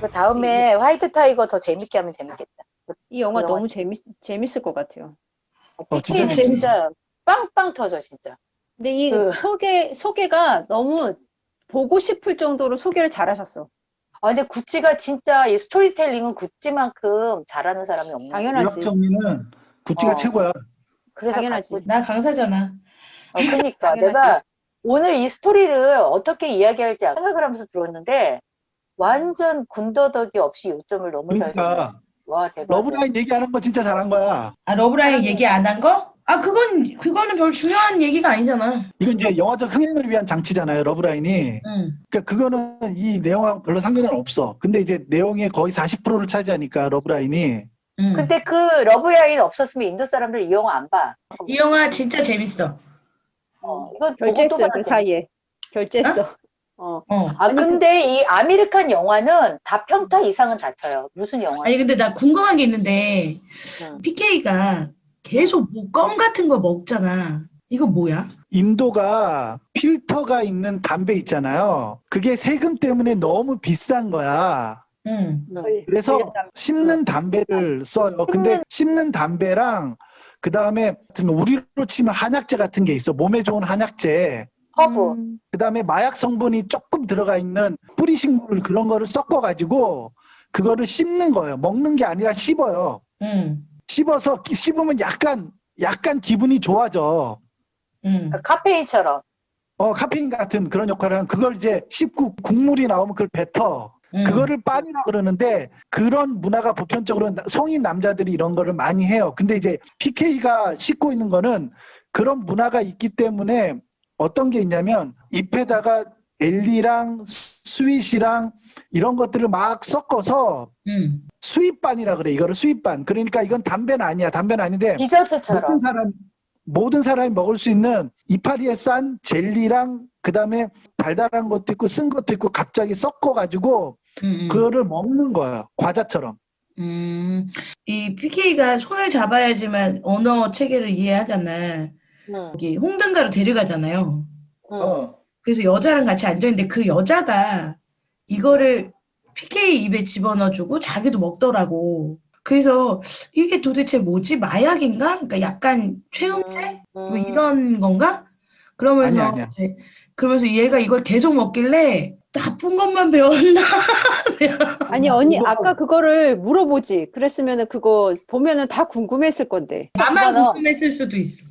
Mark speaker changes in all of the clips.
Speaker 1: 그 다음에 화이트 타이거 더 재밌게 하면 재밌겠다.
Speaker 2: 이 영화
Speaker 1: 그
Speaker 2: 너무 재밌 재밌을 것 같아요.
Speaker 3: 어, 진짜 재밌어요.
Speaker 1: 진짜 빵빵 터져 진짜.
Speaker 2: 근데 이
Speaker 1: 그-
Speaker 2: 소개 소개가 너무 보고 싶을 정도로 소개를 잘하셨어.
Speaker 1: 아 근데 구찌가 진짜 이 스토리텔링은 구찌만큼 잘하는 사람이 없는.
Speaker 2: 당연하지.
Speaker 3: 정리는 구찌가
Speaker 1: 어.
Speaker 3: 최고야.
Speaker 1: 그래서
Speaker 2: 당연하지.
Speaker 4: 나 강사잖아.
Speaker 1: 어, 그러니까. 내가 오늘 이 스토리를 어떻게 이야기할지 생각을 하면서 들었는데 완전 군더더기 없이 요점을 너무 잘
Speaker 3: 그러니까.
Speaker 1: 와 대박.
Speaker 3: 러브라인 얘기하는 거 진짜 잘한 거야.
Speaker 4: 아 러브라인 얘기 안 한 거? 아 그건 그거는 별 중요한 얘기가 아니잖아.
Speaker 3: 이건 이제 영화적 흥행을 위한 장치잖아요. 러브라인이.
Speaker 4: 응.
Speaker 3: 그러니까 그거는 이 내용하고 별로 상관은 없어. 근데 이제 내용의 거의 40%를 차지하니까 러브라인이.
Speaker 4: 응.
Speaker 1: 근데 그 러브라인 없었으면 인도 사람들 이 영화 안 봐.
Speaker 4: 이 영화 진짜 재밌어.
Speaker 1: 어, 이건
Speaker 2: 결제했어요 그. 사이에 결제했어. 어.
Speaker 4: 어.
Speaker 1: 아
Speaker 2: 아니,
Speaker 1: 근데 이 아메리칸 영화는 다 평타 이상은 다 쳐요. 무슨 영화?
Speaker 4: 아니 근데 나 궁금한 게 있는데
Speaker 1: 응.
Speaker 4: PK가 계속 뭐 껌 같은 거 먹잖아. 이거 뭐야?
Speaker 3: 인도가 필터가 있는 담배 있잖아요. 그게 세금 때문에 너무 비싼 거야.
Speaker 4: 응.
Speaker 3: 그래서. 씹는 담배를 써요. 근데 씹는 담배랑 그 다음에 우리로 치면 한약재 같은 게 있어. 몸에 좋은 한약재.
Speaker 1: 허브.
Speaker 2: 음,
Speaker 3: 그 다음에 마약 성분이 조금 들어가 있는 뿌리 식물 그런 거를 섞어 가지고 그거를 씹는 거예요. 먹는 게 아니라 씹어요.
Speaker 4: 응.
Speaker 3: 씹어서 기- 씹으면 약간 약간 기분이 좋아져.
Speaker 4: 응.
Speaker 1: 그 카페인처럼.
Speaker 3: 어 카페인 같은 그런 역할을 하는 그걸 이제 씹고 국물이 나오면 그걸 뱉어.
Speaker 4: 응.
Speaker 3: 그거를 빤이라 그러는데 그런 문화가 보편적으로 나- 성인 남자들이 이런 거를 많이 해요. 근데 이제 PK가 씻고 있는 거는 그런 문화가 있기 때문에 어떤 게 있냐면 잎에다가 엘리랑 스윗이랑 이런 것들을 막 섞어서
Speaker 4: 응.
Speaker 3: 수입반이라 그래. 이거를 수입반. 그러니까 이건 담배는 아니야. 담배는 아닌데
Speaker 1: 디저트처럼.
Speaker 3: 모든 사람 모든 사람이 먹을 수 있는 이파리에 싼 젤리랑 그 다음에 달달한 것도 있고 쓴 것도 있고 갑자기 섞어 가지고
Speaker 4: 응.
Speaker 3: 그거를 먹는 거야. 과자처럼.
Speaker 4: 음. 이 PK가 손을 잡아야지만 언어 체계를 이해하잖아.
Speaker 1: 응,
Speaker 4: 여기 홍등가로 데려가잖아요.
Speaker 1: 응.
Speaker 3: 어.
Speaker 4: 그래서 여자랑 같이 앉아있는데 그 여자가 이거를 PK 입에 집어넣어주고 자기도 먹더라고. 그래서 이게 도대체 뭐지? 마약인가? 그러니까 약간 최음제? 뭐
Speaker 1: 음.
Speaker 4: 이런 건가? 그러면서
Speaker 3: 아니야, 아니야.
Speaker 4: 이제 그러면서 얘가 이걸 계속 먹길래 나쁜 것만 배웠나?
Speaker 2: 아니 언니
Speaker 3: 이거-
Speaker 2: 아까 그거를 물어보지. 그랬으면은 그거 보면은 다 궁금했을 건데.
Speaker 4: 나만 궁금했을 수도 있어.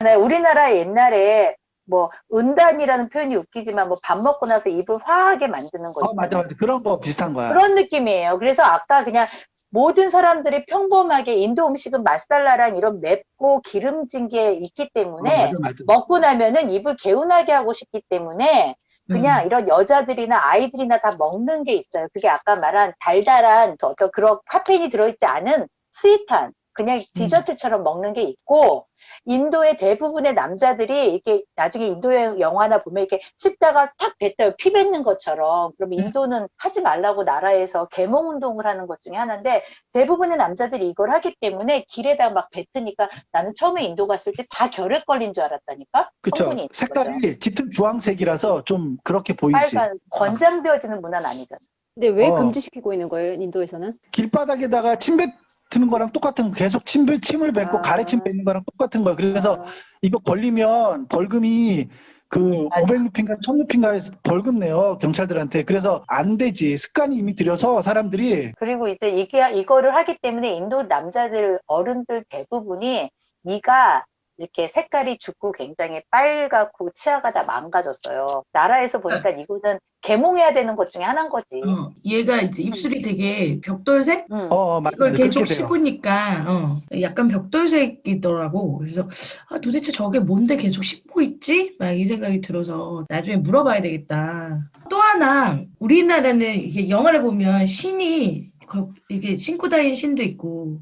Speaker 1: 네, 우리나라 옛날에 뭐 은단이라는 표현이 웃기지만 뭐 밥 먹고 나서 입을 화하게 만드는 거
Speaker 3: 어, 맞아. 맞아. 그런 거 비슷한 거야.
Speaker 1: 그런 느낌이에요. 그래서 아까 그냥 모든 사람들이 평범하게 인도 음식은 맛살라랑 이런 맵고 기름진 게 있기
Speaker 3: 어,
Speaker 1: 때문에
Speaker 3: 맞아, 맞아.
Speaker 1: 먹고 나면은 입을 개운하게 하고 싶기 때문에 그냥
Speaker 4: 음.
Speaker 1: 이런 여자들이나 아이들이나 다 먹는 게 있어요. 그게 아까 말한 달달한 저 어떤 그런 카페인이 들어있지 않은 스윗한 그냥 디저트처럼 먹는 게 있고 인도의 대부분의 남자들이 이렇게 나중에 인도의 영화나 보면 이렇게 씹다가 탁 뱉어요. 피 뱉는 것처럼. 그러면
Speaker 4: 음.
Speaker 1: 인도는 하지 말라고 나라에서 계몽 운동을 하는 것 중에 하나인데 대부분의 남자들이 이걸 하기 때문에 길에다 막 뱉으니까 나는 처음에 인도 갔을 때 다 결핵 걸린 줄 알았다니까.
Speaker 3: 그쵸.
Speaker 1: 성분이 있는 거죠.
Speaker 3: 색깔이 짙은 주황색이라서 좀 그렇게 보이지.
Speaker 1: 빨간 권장되어지는 문화는 아니잖아.
Speaker 2: 근데 왜
Speaker 3: 어.
Speaker 2: 금지시키고 있는 거예요 인도에서는?
Speaker 3: 길바닥에다가 침뱉 는 거랑 똑같은 거. 계속 침, 뱉- 침을 뱉고
Speaker 2: 아.
Speaker 3: 가래침 뱉는 거랑 똑같은 거야. 그래서
Speaker 1: 아,
Speaker 3: 이거 걸리면 벌금이 그
Speaker 1: 맞아.
Speaker 3: 500루피인가 1000루피인가 벌금 내요 경찰들한테 그래서 안 되지 습관이 이미 들여서 사람들이
Speaker 1: 그리고 이제 이게 이거를 하기 때문에 인도 남자들 어른들 대부분이 이가 이렇게 색깔이 죽고 굉장히 빨갛고 치아가 다 망가졌어요. 나라에서 보니까 이거는 개몽해야 되는 것 중에 하나인 거지.
Speaker 4: 어, 얘가 이제 입술이 되게 벽돌색?
Speaker 1: 응.
Speaker 3: 어, 어 맞아
Speaker 4: 이걸. 계속 씹으니까 어, 약간 벽돌색이더라고. 그래서 아, 도대체 저게 뭔데 계속 씹고 있지? 막 이 생각이 들어서 나중에 물어봐야 되겠다. 또 하나 우리나라는 이게 영화를 보면 신이 거- 이게 신고 다니는 신도 있고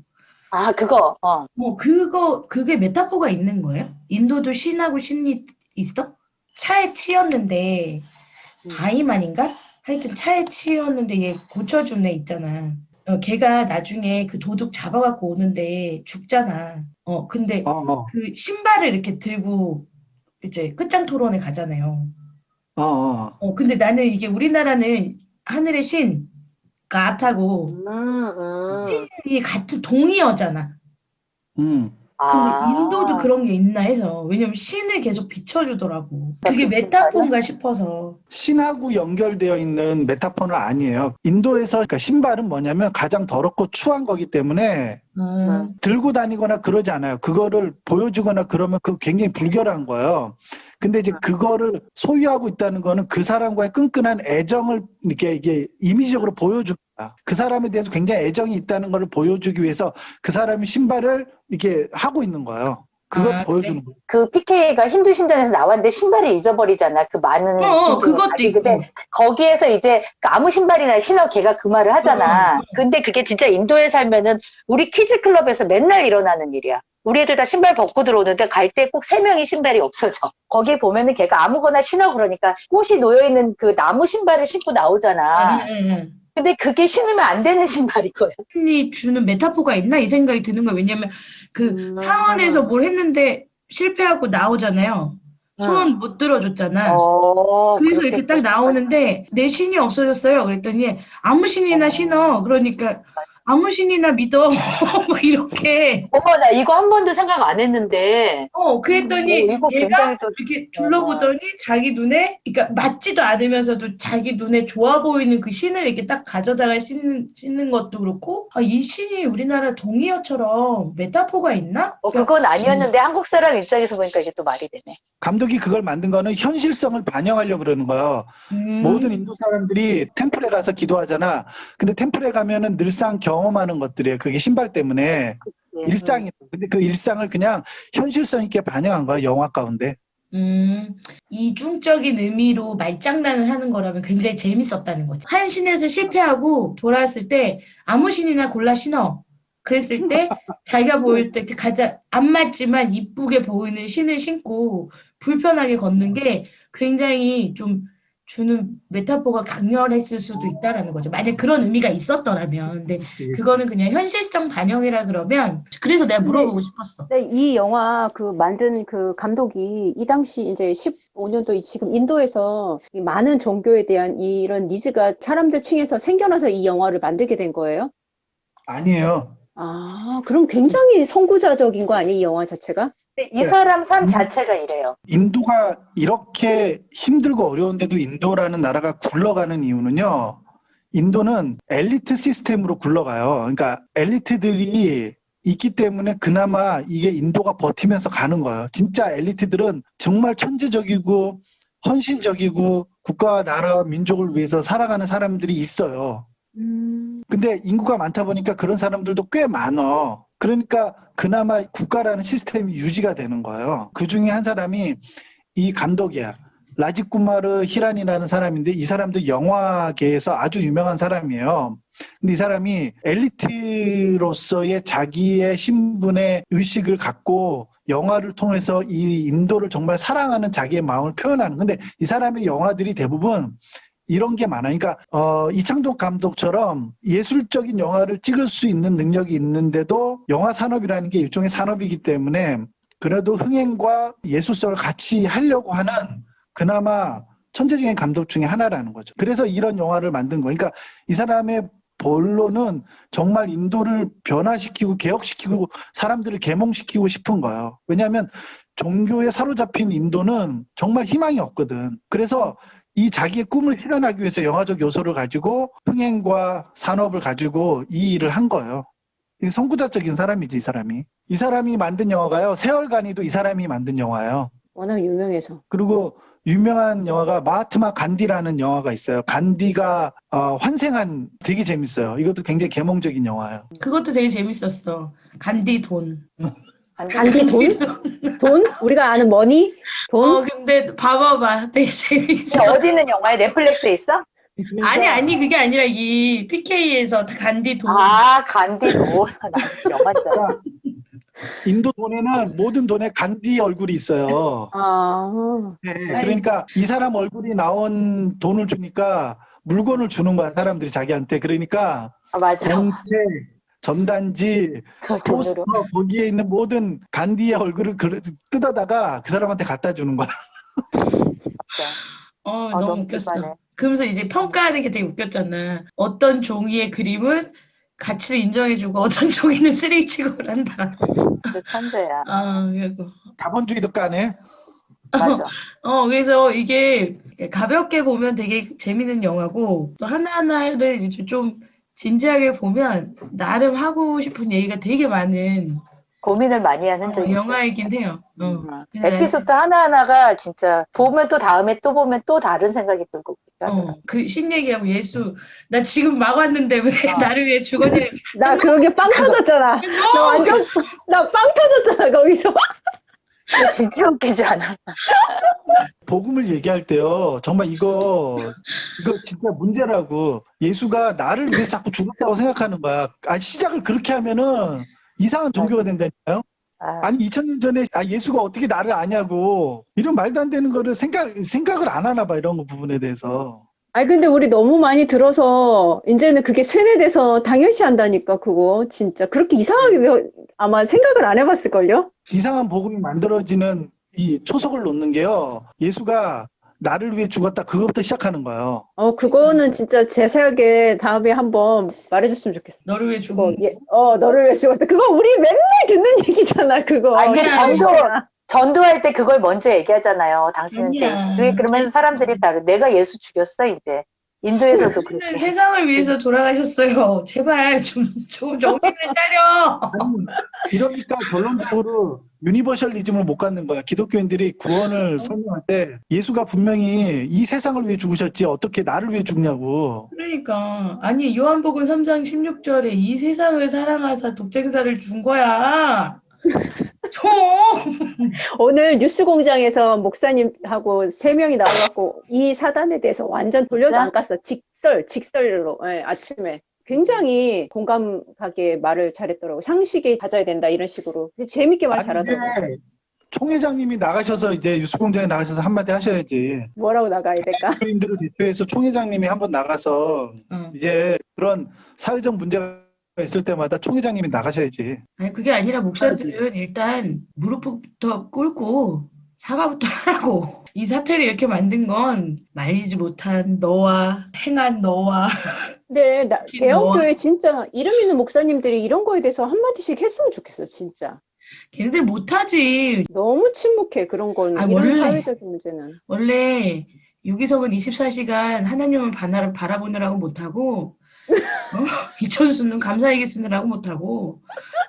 Speaker 1: 아 그거 어.
Speaker 4: 뭐 그거 그게 메타포가 있는 거예요? 인도도 신하고 신이 있어? 차에 치였는데
Speaker 1: 음.
Speaker 4: 바이만인가? 하여튼 차에 치였는데 얘 고쳐준 애 있잖아. 어, 걔가 나중에 그 도둑 잡아갖고 오는데 죽잖아. 어, 근데
Speaker 3: 어, 어,
Speaker 4: 그 신발을 이렇게 들고 이제 끝장 토론에 가잖아요.
Speaker 3: 어, 어.
Speaker 4: 어, 근데 나는 이게 우리나라는 하늘의 신 가타고
Speaker 1: 음, 음.
Speaker 4: 신이 같은 동의어잖아.
Speaker 3: 음.
Speaker 1: 아.
Speaker 4: 인도도 그런 게 있나 해서 왜냐면 신을 계속 비춰주더라고. 그게
Speaker 1: 무슨
Speaker 4: 메타폰가 싶어서.
Speaker 3: 신하고 연결되어 있는 메타폰은 아니에요. 인도에서 그러니까 신발은 뭐냐면 가장 더럽고 추한 거기 때문에
Speaker 4: 아,
Speaker 3: 들고 다니거나 그러지 않아요. 그거를 보여주거나 그러면 그 굉장히 불결한 거예요. 근데 이제 그거를 소유하고 있다는 거는 그 사람과의 끈끈한 애정을 이렇게 이게 이미지적으로 보여줍니다. 그 사람에 대해서 굉장히 애정이 있다는 걸 보여주기 위해서 그 사람이 신발을 이렇게 하고 있는 거예요. 그걸
Speaker 4: 아,
Speaker 3: 보여주는 거예요.
Speaker 1: 그 PK가 힌두 신전에서 나왔는데 신발을 잊어버리잖아. 그 많은
Speaker 4: 어, 어, 그것도. 있고.
Speaker 1: 근데 거기에서 이제 그 아무 신발이나 신어 걔가 그 말을 하잖아.
Speaker 4: 어, 어.
Speaker 1: 근데 그게 진짜 인도에 살면은 우리 키즈 클럽에서 맨날 일어나는 일이야. 우리 애들 다 신발 벗고 들어오는데 갈 때 꼭 세 명이 신발이 없어져. 거기 보면은 걔가 아무거나 신어 그러니까 꽃이 놓여 있는 그 나무 신발을 신고 나오잖아.
Speaker 4: 응, 응, 응.
Speaker 1: 근데 그게 신으면 안 되는 신발인 거야.
Speaker 4: 신이 주는 메타포가 있나 이 생각이 드는 거야. 왜냐면 그
Speaker 1: 음.
Speaker 4: 사원에서 뭘 했는데 실패하고 나오잖아요. 소원 못 들어줬잖아.
Speaker 1: 어,
Speaker 4: 그래서 이렇게 딱. 나오는데 내 신이 없어졌어요. 그랬더니 아무 신이나
Speaker 1: 어.
Speaker 4: 신어. 그러니까 아무 신이나 믿어. 막 이렇게.
Speaker 1: 어머, 나 이거 한 번도 생각 안 했는데.
Speaker 4: 어, 그랬더니
Speaker 1: 오, 이거
Speaker 4: 얘가
Speaker 1: 또
Speaker 4: 이렇게 둘러보더니 자기 눈에, 그러니까 맞지도 않으면서도 자기 눈에 좋아 보이는 그 신을 이렇게 딱 가져다가 신는, 신는 것도 그렇고, 아, 이 신이 우리나라 동의어처럼 메타포가 있나?
Speaker 1: 어, 그건 아니었는데 한국 사람 입장에서 보니까 이게 또 말이 되네.
Speaker 3: 감독이 그걸 만든 거는 현실성을 반영하려고 그러는 거예요.
Speaker 4: 음.
Speaker 3: 모든 인도 사람들이 템플에 가서 기도하잖아. 근데 템플에 가면은 늘상 경험하는 것들이에요. 그게 신발 때문에
Speaker 1: 예.
Speaker 3: 일상이. 근데 그 일상을 그냥 현실성 있게 반영한 거야 영화 가운데.
Speaker 4: 음, 이중적인 의미로 말장난을 하는 거라면 굉장히 재밌었다는 거지. 한 신에서 실패하고 돌아왔을 때 아무 신이나 골라 신어. 그랬을 때 자기가 보일 때 가장 안 맞지만 이쁘게 보이는 신을 신고 불편하게 걷는 게 굉장히 좀 주는 메타포가 강렬했을 수도 있다라는 거죠. 만약 그런 의미가 있었더라면. 근데 그거는 그냥 현실성 반영이라 그러면 그래서 내가 물어보고 싶었어.
Speaker 2: 근데 이 영화 그 만든 그 감독이 이 당시 이제 15년도 지금 인도에서 이 많은 종교에 대한 이런 니즈가 사람들 층에서 생겨나서 이 영화를 만들게 된 거예요?
Speaker 3: 아니에요.
Speaker 2: 아, 그럼 굉장히 선구자적인 거 아니에요, 이 영화 자체가?
Speaker 1: 이
Speaker 3: 네.
Speaker 1: 사람 삶 자체가 이래요.
Speaker 3: 인도가 이렇게 힘들고 어려운데도 인도라는 나라가 굴러가는 이유는요. 인도는 엘리트 시스템으로 굴러가요. 그러니까 엘리트들이 있기 때문에 그나마 이게 인도가 버티면서 가는 거예요. 진짜 엘리트들은 정말 천재적이고 헌신적이고 국가와 나라와 민족을 위해서 살아가는 사람들이 있어요.
Speaker 2: 음,
Speaker 3: 근데 인구가 많다 보니까 그런 사람들도 꽤 많어. 그러니까 그나마 국가라는 시스템이 유지가 되는 거예요. 그 중에 한 사람이 이 감독이야. 라직 구마르 히란이라는 사람인데 이 사람도 영화계에서 아주 유명한 사람이에요. 근데 이 사람이 엘리트로서의 자기의 신분의 의식을 갖고 영화를 통해서 이 인도를 정말 사랑하는 자기의 마음을 표현하는. 근데 이 사람의 영화들이 대부분 이런 게 많아요. 그러니까 어, 이창동 감독처럼 예술적인 영화를 찍을 수 있는 능력이 있는데도 영화 산업이라는 게 일종의 산업이기 때문에 그래도 흥행과 예술성을 같이 하려고 하는 그나마 천재적인 감독 중에 하나라는 거죠. 그래서 이런 영화를 만든 거예요. 그러니까 이 사람의 본론은 정말 인도를 변화시키고 개혁시키고 사람들을 계몽시키고 싶은 거예요. 왜냐하면 종교에 사로잡힌 인도는 정말 희망이 없거든. 그래서 이 자기의 꿈을 실현하기 위해서 영화적 요소를 가지고 흥행과 산업을 가지고 이 일을 한 거예요. 이 선구자적인 사람이지 이 사람이. 이 사람이 만든 영화가요. 세월간이도 이 사람이 만든 영화예요.
Speaker 2: 워낙 유명해서.
Speaker 3: 그리고 유명한 영화가 마하트마 간디라는 영화가 있어요. 간디가 어, 환생한 되게 재밌어요. 이것도 굉장히 계몽적인 영화예요.
Speaker 4: 그것도 되게 재밌었어. 간디 돈.
Speaker 2: 간디 돈? 돈? 우리가 아는 머니? 돈?
Speaker 4: 어, 근데 봐봐봐. 되게 재밌어.
Speaker 1: 어디 있는 영화에 넷플릭스에 있어?
Speaker 4: 아니, 아니, 그게 아니라 이 PK에서 간디 돈.
Speaker 1: 아, 간디도. 나 영화.
Speaker 3: 그러니까 인도 돈에는 모든 돈에 간디 얼굴이 있어요.
Speaker 2: 아,
Speaker 3: 네, 그러니까 이 사람 얼굴이 나온 돈을 주니까 물건을 주는 거야 사람들이 자기한테. 그러니까
Speaker 1: 아, 맞아.
Speaker 3: 정책, 전단지,
Speaker 1: 그
Speaker 3: 포스터. 거기에 있는 모든 간디의 얼굴을 그- 뜯어다가 그 사람한테 갖다 주는 거야.
Speaker 4: 어,
Speaker 1: 아,
Speaker 4: 너무
Speaker 1: 너무
Speaker 4: 웃겼어.
Speaker 1: 기발해.
Speaker 4: 그러면서 이제 평가하는 게 되게 웃겼잖아. 어떤 종이의 그림은 가치를 인정해주고 어떤 종이는 쓰레기 취급을 한다.
Speaker 1: 그 천재야.
Speaker 4: 아, 그리고
Speaker 3: 자본주의도 까네.
Speaker 1: 맞아.
Speaker 4: 어, 그래서 이게 가볍게 보면 되게 재밌는 영화고, 또 하나하나를 이제 좀 진지하게 보면, 나름 하고 싶은 얘기가 되게 많은
Speaker 1: 고민을 많이 한
Speaker 4: 어. 영화이긴 해요. 어.
Speaker 1: 음. 에피소드 하나하나가 진짜 보면 또 다음에 또 보면 또 다른 생각이 들고.
Speaker 4: 어, 그신 얘기하고 예수, 나 지금 막 왔는데 왜
Speaker 1: 어.
Speaker 4: 나를 위해 죽었냐.
Speaker 2: 나 그게 빵 터졌잖아. 나 완전 나 빵 터졌잖아 거기서.
Speaker 1: 그거 진짜 웃기지 않아?
Speaker 3: 복음을 얘기할 때요. 정말 이거 이거 진짜 문제라고. 예수가 나를 위해서 자꾸 죽었다고 생각하는 거야. 아 시작을 그렇게 하면은 이상한 종교가 된다니까요.
Speaker 1: 아,
Speaker 3: 아니 2000년 전에 아 예수가 어떻게 나를 아냐고 이런 말도 안 되는 거를 생각 생각을 안 하나 봐 이런 거 부분에 대해서.
Speaker 2: 아니 근데 우리 너무 많이 들어서 이제는 그게 세뇌돼서 당연시 한다니까 그거 진짜 그렇게 이상하게 아마 생각을 안 해봤을걸요?
Speaker 3: 이상한 복음이 만들어지는 이 초석을 놓는 게요. 예수가 나를 위해 죽었다 그것부터 시작하는 거예요.
Speaker 2: 어 그거는 진짜 제 생각에 다음에 한번 말해줬으면 좋겠어.
Speaker 4: 너를 위해
Speaker 2: 그거
Speaker 4: 죽은.
Speaker 2: 예, 어 너를 위해 죽었다. 그거 우리 맨날 듣는 얘기잖아 그거.
Speaker 1: 아니,
Speaker 4: 근데
Speaker 1: 전도-. 전도할 때 그걸 먼저 얘기하잖아요. 당신은 제,
Speaker 4: 아니야.
Speaker 1: 그게 그러면 사람들이 다 내가 예수 죽였어 이제. 인도에서도 그렇게.
Speaker 4: 세상을 위해서 돌아가셨어요. 제발 좀, 좀 정신을 차려.
Speaker 3: 이러니까 결론적으로 유니버셜리즘을 못 갖는 거야. 기독교인들이 구원을 설명할 때 예수가 분명히 이 세상을 위해 죽으셨지 어떻게 나를 위해 죽냐고.
Speaker 4: 그러니까 아니 요한복음 3장 16절에 이 세상을 사랑하사 독생자를 준 거야. 좀
Speaker 2: 오늘 뉴스공장에서 목사님하고 세 명이 나와갖고 이 사단에 대해서 완전 돌려도 안 깠어. 직설, 직설로 예, 아침에. 굉장히 공감 가게 말을 잘했더라고. 상식이 가져야 된다 이런 식으로. 근데 재밌게 말 잘하더라고.
Speaker 3: 이제 총회장님이 나가셔서 이제 뉴스공장에 나가셔서 한마디 하셔야지.
Speaker 2: 뭐라고 나가야 될까?
Speaker 3: 기독교인들을 대표해서 총회장님이 한번 나가서
Speaker 4: 어.
Speaker 3: 이제 그런 사회적 문제가 있을 때마다 총회장님이 나가셔야지.
Speaker 4: 아니 그게 아니라 목사들은 일단 무릎부터 꿇고 사과부터 하라고 이 사태를 이렇게 만든 건 말리지 못한 너와 행한 너와
Speaker 2: 근데 나,
Speaker 4: 특히
Speaker 2: 대형교회 진짜 이름 있는 목사님들이 이런 거에 대해서 한마디씩 했으면 좋겠어, 진짜.
Speaker 4: 걔네들 못하지
Speaker 2: 너무 침묵해, 그런 거는.
Speaker 4: 아,
Speaker 2: 이런
Speaker 4: 원래.
Speaker 2: 사회적인 문제는.
Speaker 4: 원래 유기성은 24시간 하나님을 바라, 바라보느라고 못하고 어? 이천수는 감사 얘기 쓰느라고 못하고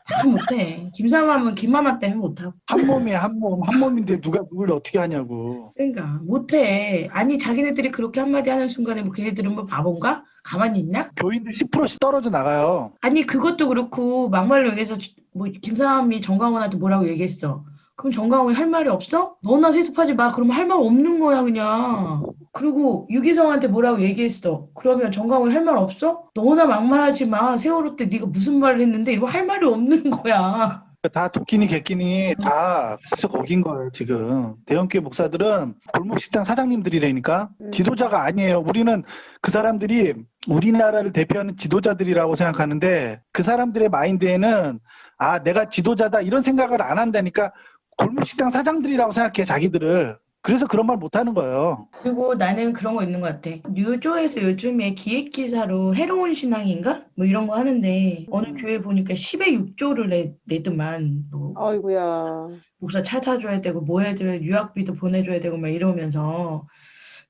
Speaker 4: 다 못해 김사맘은 김마마 때문에 못하고
Speaker 3: 한 몸이 한 몸, 한 몸인데 누가 누굴 어떻게 하냐고.
Speaker 4: 그러니까 못해 아니 자기네들이 그렇게 한마디 하는 순간에 뭐 걔네들은 뭐 바본가? 가만히 있나?
Speaker 3: 교인들 10%씩 떨어져 나가요.
Speaker 4: 아니 그것도 그렇고 막말로 얘기해서 뭐 김사함이 정강원한테 뭐라고 얘기했어. 그럼 정강원이 할 말이 없어? 너나 세습하지 마. 그러면 할 말 없는 거야 그냥. 그리고 유기성한테 뭐라고 얘기했어. 그러면 정강원이 할말 없어? 너나 막말하지 마. 세월호 때 네가 무슨 말을 했는데 이거 할 말이 없는 거야.
Speaker 3: 다 도끼니 개끼니 다 거기서 거긴 거예요 지금 대형교회 목사들은 골목식당 사장님들이라니까
Speaker 2: 음.
Speaker 3: 지도자가 아니에요 우리는 그 사람들이 우리나라를 대표하는 지도자들이라고 생각하는데 그 사람들의 마인드에는 아 내가 지도자다 이런 생각을 안 한다니까 골목식당 사장들이라고 생각해 자기들을 그래서 그런 말 못하는 거예요
Speaker 4: 그리고 나는 그런 거 있는 것 같아. 뉴조에서 요즘에 기획 기사로 해로운 신앙인가? 뭐 이런 거 하는데 어느
Speaker 3: 음.
Speaker 4: 교회 보니까 10에 6조를 내, 내더만 뭐
Speaker 2: 아이고야.
Speaker 4: 목사 차 사줘야 되고 뭐 해야 돼 유학비도 보내줘야 되고 막 이러면서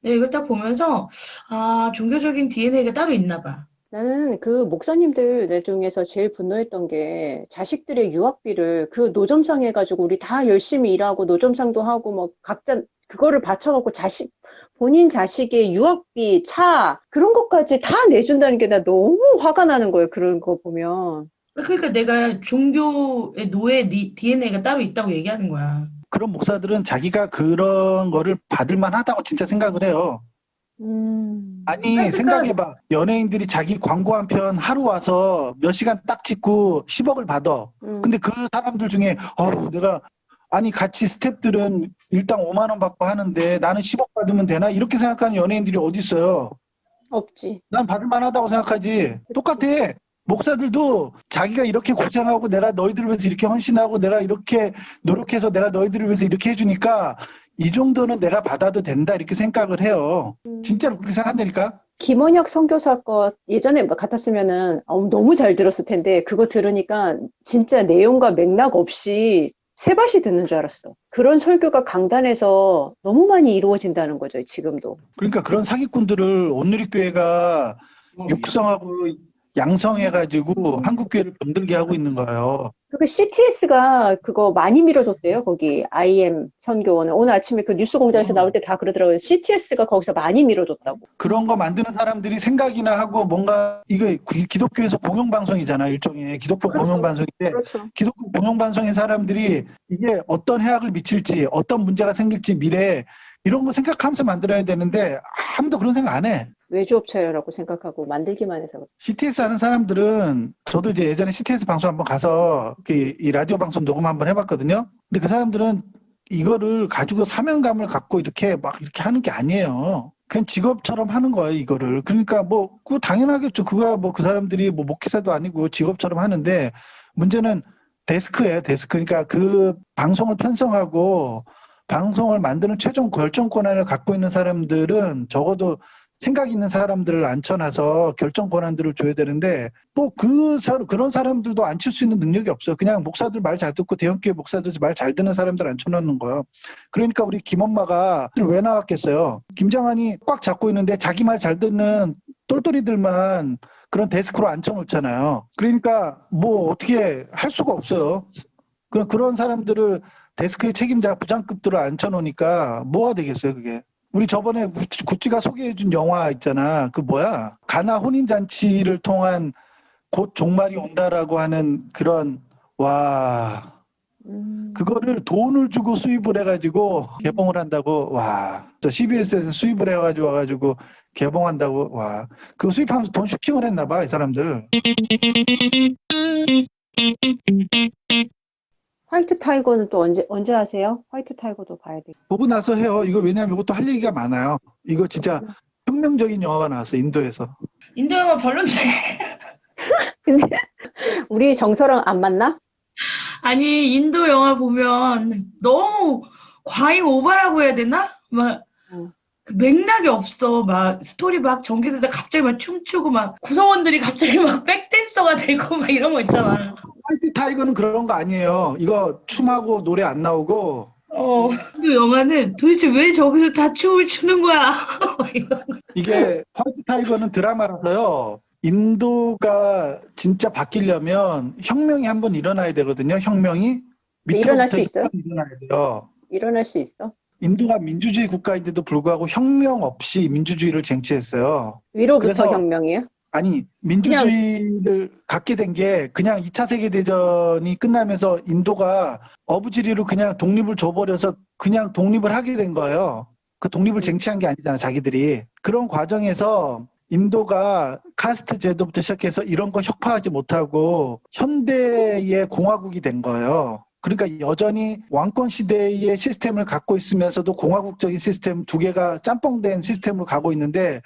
Speaker 4: 근데 이걸 딱 보면서 아 종교적인 DNA가 따로 있나 봐.
Speaker 2: 나는 그 목사님들 내 중에서 제일 분노했던 게 자식들의 유학비를 그 노점상 해가지고 우리 다 열심히 일하고 노점상도 하고 뭐 각자 그거를 바쳐갖고 자식 본인 자식의 유학비, 차 그런 것까지 다 내준다는 게 나 너무 화가 나는 거예요. 그런 거 보면.
Speaker 4: 그러니까 내가 종교의 노예 DNA가 따로 있다고 얘기하는 거야.
Speaker 3: 그런 목사들은 자기가 그런 거를 받을 만하다고 진짜 생각을 해요
Speaker 2: 음.
Speaker 3: 아니
Speaker 4: 그러니까-
Speaker 3: 생각해봐. 연예인들이 자기 광고 한 편 하루 와서 몇 시간 딱 찍고 10억을 받아.
Speaker 2: 음.
Speaker 3: 근데 그 사람들 중에 어우 내가 아니 같이 스탭들은 일당 5만 원 받고 하는데 나는 10억 받으면 되나? 이렇게 생각하는 연예인들이 어디 있어요?
Speaker 2: 없지.
Speaker 3: 난 받을 만 하다고 생각하지. 똑같아. 목사들도 자기가 이렇게 고생하고 내가 너희들을 위해서 이렇게 헌신하고 내가 이렇게 노력해서 내가 너희들을 위해서 이렇게 해주니까 이 정도는 내가 받아도 된다 이렇게 생각을 해요.
Speaker 2: 음.
Speaker 3: 진짜로 그렇게 생각한다니까?
Speaker 2: 김원혁 선교사 거 예전에 뭐 같았으면은 어, 너무 잘 들었을 텐데 그거 들으니까 진짜 내용과 맥락 없이 새밭이 듣는 줄 알았어. 그런 설교가 강단에서 너무 많이 이루어진다는 거죠, 지금도.
Speaker 3: 그러니까 그런 사기꾼들을 온누리교회가 육성하고 양성해가지고 한국교회를 병들게 하고 있는 거예요.
Speaker 2: 그 CTS가 그거 많이 밀어줬대요, 거기 IM 선교원을. 오늘 아침에 그 뉴스 공장에서
Speaker 3: 어.
Speaker 2: 나올 때 다 그러더라고요. CTS가 거기서 많이 밀어줬다고.
Speaker 3: 그런 거 만드는 사람들이 생각이나 하고 뭔가 이거 기- 기독교에서 공영 방송이잖아 일종의 기독교
Speaker 2: 그렇죠.
Speaker 3: 공영 방송인데
Speaker 2: 그렇죠.
Speaker 3: 기독교 공영 방송의 사람들이 이게 어떤 해악을 미칠지 어떤 문제가 생길지 미래 에 이런 거 생각하면서 만들어야 되는데 아무도 그런 생각 안 해.
Speaker 2: 외주업체라고 생각하고 만들기만 해서. 그래.
Speaker 3: CTS 하는 사람들은 저도 이제 예전에 CTS 방송 한번 가서 그이 라디오 방송 녹음 한번 해봤거든요. 근데 그 사람들은 이거를 가지고 사명감을 갖고 이렇게 막 이렇게 하는 게 아니에요. 그냥 직업처럼 하는 거예요, 이거를. 그러니까 뭐, 그 당연하겠죠. 그거야 뭐그 사람들이 뭐 목회사도 아니고 직업처럼 하는데 문제는 데스크예요, 데스크. 그러니까 그 방송을 편성하고 방송을 만드는 최종 결정 권한을 갖고 있는 사람들은 적어도 생각 있는 사람들을 앉혀놔서 결정 권한들을 줘야 되는데 뭐그 사람 그런 사람들도 앉힐 수 있는 능력이 없어요. 그냥 목사들 말 잘 듣고 대형교회 목사들 말 잘 듣는 사람들 앉혀놓는 거예요. 그러니까 우리 김엄마가 왜 나왔겠어요? 김장한이 꽉 잡고 있는데 자기 말 잘 듣는 똘똘이들만 그런 데스크로 앉혀놓잖아요. 그러니까 뭐 어떻게 할 수가 없어요. 그런 그런 사람들을 데스크의 책임자 부장급들을 앉혀놓으니까 뭐가 되겠어요, 그게. 우리 저번에 구찌- 구찌가 소개해준 영화 있잖아. 그 뭐야? 가나 혼인잔치를 통한 곧 종말이 온다라고 하는 그런, 와,
Speaker 2: 음.
Speaker 3: 그거를 돈을 주고 수입을 해가지고 개봉을 한다고, 와. 저 CBS에서 수입을 해가지고 와가지고 개봉한다고, 와. 그거 수입하면서 돈 슈킹을 했나 봐, 이 사람들.
Speaker 2: 화이트 타이거는 또 언제, 언제 하세요? 화이트 타이거도 봐야 돼.
Speaker 3: 보고 나서 해요. 이거 왜냐면 이것도 할 얘기가 많아요. 이거 진짜 혁명적인 영화가 나왔어, 인도에서.
Speaker 4: 인도 영화 별론데.
Speaker 2: 근데 우리 정서랑 안 맞나?
Speaker 4: 아니, 인도 영화 보면 너무 과잉 오바라고 해야 되나? 막,
Speaker 2: 응.
Speaker 4: 그 맥락이 없어. 막, 스토리 막 전개되다 갑자기 막 춤추고 막, 구성원들이 갑자기 막 백댄서가 되고 막 이런 거 있잖아.
Speaker 3: 화이트 타이거는 그런 거 아니에요. 이거 춤하고 노래 안 나오고
Speaker 4: 어, 인도 영화는 도대체 왜 저기서 다 춤을 추는 거야?
Speaker 3: 이게 화이트 타이거는 드라마라서요. 인도가 진짜 바뀌려면 혁명이 한번 일어나야 되거든요. 혁명이
Speaker 2: 일어날 수 있어요?
Speaker 3: 일어나야 돼요.
Speaker 2: 일어날 수 있어?
Speaker 3: 인도가 민주주의 국가인데도 불구하고 혁명 없이 민주주의를 쟁취했어요.
Speaker 2: 위로부터
Speaker 3: 그래서-
Speaker 2: 혁명이에요?
Speaker 3: 아니 민주주의를 갖게 된 게 그냥 2차 세계 대전이 끝나면서 인도가 어부지리로 그냥 독립을 줘버려서 그냥 독립을 하게 된 거예요. 그 독립을 쟁취한 게 아니잖아 자기들이 그런 과정에서 인도가 카스트 제도부터 시작해서 이런 거 혁파하지 못하고 현대의 공화국이 된 거예요. 그러니까 여전히 왕권 시대의 시스템을 갖고 있으면서도 공화국적인 시스템 두 개가 짬뽕된 시스템으로 가고 있는데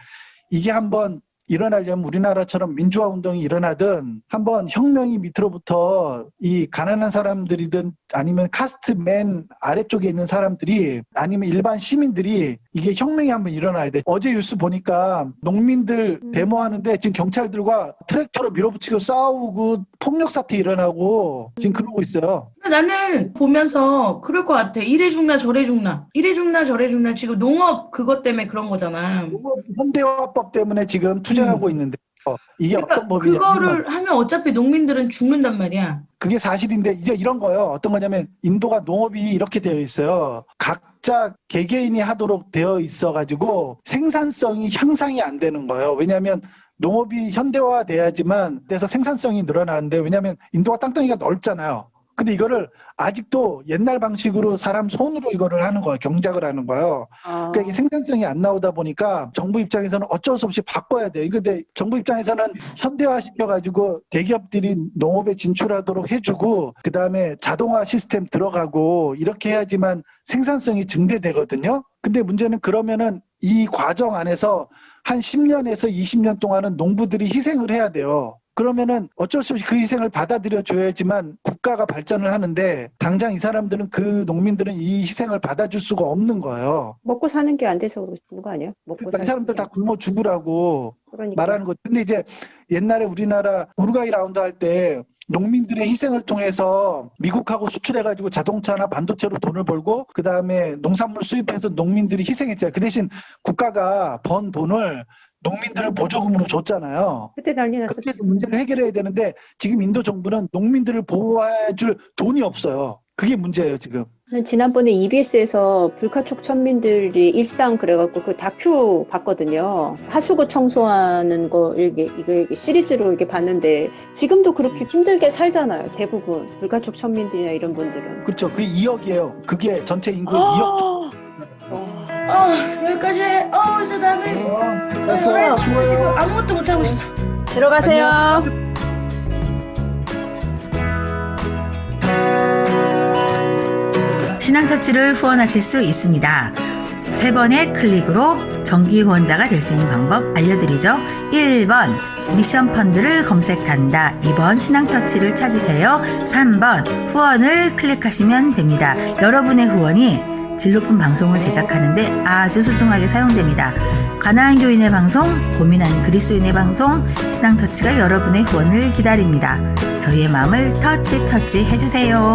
Speaker 3: 이게 한번 일어나려면 우리나라처럼 민주화 운동이 일어나든 한번 혁명이 밑으로부터 이 가난한 사람들이든 아니면 카스트 맨 아래쪽에 있는 사람들이 아니면 일반 시민들이 이게 혁명이 한번 일어나야 돼. 어제 뉴스 보니까 농민들
Speaker 2: 음.
Speaker 3: 데모하는데 지금 경찰들과 트랙터로 밀어붙이고 싸우고 폭력 사태 일어나고 지금 그러고 있어요.
Speaker 4: 나는 보면서 그럴 것 같아. 이래 죽나 저래 죽나. 이래 죽나 저래 죽나. 지금 농업 그것 때문에 그런 거잖아.
Speaker 3: 농업 현대화법 때문에 지금 투쟁하고 있는데 어, 이게
Speaker 4: 그러니까
Speaker 3: 어떤 법이냐면
Speaker 4: 그거를 하면 어차피 농민들은 죽는단 말이야.
Speaker 3: 그게 사실인데 이제 이런 거예요. 어떤 거냐면 인도가 농업이 이렇게 되어 있어요. 각자 개개인이 하도록 되어 있어 가지고 생산성이 향상이 안 되는 거예요. 왜냐하면 농업이 현대화 돼야지만 돼서 생산성이 늘어나는데 왜냐하면 인도가 땅덩이가 넓잖아요. 근데 이거를 아직도 옛날 방식으로 사람 손으로 이거를 하는 거예요. 경작을 하는 거예요.
Speaker 2: 아,
Speaker 3: 그러니까 이게 생산성이 안 나오다 보니까 정부 입장에서는 어쩔 수 없이 바꿔야 돼요. 근데 정부 입장에서는 현대화 시켜가지고 대기업들이 농업에 진출하도록 해주고 그 다음에 자동화 시스템 들어가고 이렇게 해야지만 생산성이 증대되거든요. 근데 문제는 그러면은 이 과정 안에서 한 10년에서 20년 동안은 농부들이 희생을 해야 돼요. 그러면은 어쩔 수 없이 그 희생을 받아들여 줘야지만 국가가 발전을 하는데 당장 이 사람들은 그 농민들은 이 희생을 받아줄 수가 없는 거예요.
Speaker 2: 먹고 사는 게 안 돼서 그러는 거 아니에요? 먹고
Speaker 3: 그러니까 이 사람들
Speaker 2: 게.
Speaker 3: 다 굶어 죽으라고
Speaker 2: 그러니까.
Speaker 3: 말하는 거. 근데 이제 옛날에 우리나라 우루과이 라운드 할 때 농민들의 희생을 통해서 미국하고 수출해가지고 자동차나 반도체로 돈을 벌고 그 다음에 농산물 수입해서 농민들이 희생했잖아요. 그 대신 국가가 번 돈을 농민들을 보조금으로 줬잖아요.
Speaker 2: 그때 난리 났었죠.
Speaker 3: 그렇게 해서 문제를 해결해야 되는데 지금 인도 정부는 농민들을 보호해줄 돈이 없어요. 그게 문제예요 지금.
Speaker 2: 지난번에 EBS에서 불가촉 천민들이 일상 그래갖고 그 다큐 봤거든요. 하수구 청소하는 거 이게 이게 시리즈로 이렇게 봤는데 지금도 그렇게 힘들게 살잖아요. 대부분 불가촉 천민들이나 이런 분들은.
Speaker 3: 그렇죠. 그게 2억이에요. 그게 전체 인구의 2억.
Speaker 2: 와.
Speaker 4: 아 여기까지 해. 어 이제 나는
Speaker 3: 어,
Speaker 4: 왜
Speaker 3: 됐어. 수고해요.
Speaker 4: 아무것도 못 하고 있어.
Speaker 2: 들어가세요.
Speaker 5: 신앙터치를 후원하실 수 있습니다. 세 번의 클릭으로 정기 후원자가 될 수 있는 방법 알려드리죠. 1번 미션 펀드를 검색한다. 2번 신앙터치를 찾으세요. 3번 후원을 클릭하시면 됩니다. 여러분의 후원이 질 높은 방송을 제작하는데 아주 소중하게 사용됩니다. 가나안 교인의 방송, 고민하는 그리스도인의 방송, 신앙터치가 여러분의 후원을 기다립니다. 저희의 마음을 터치 터치 해주세요.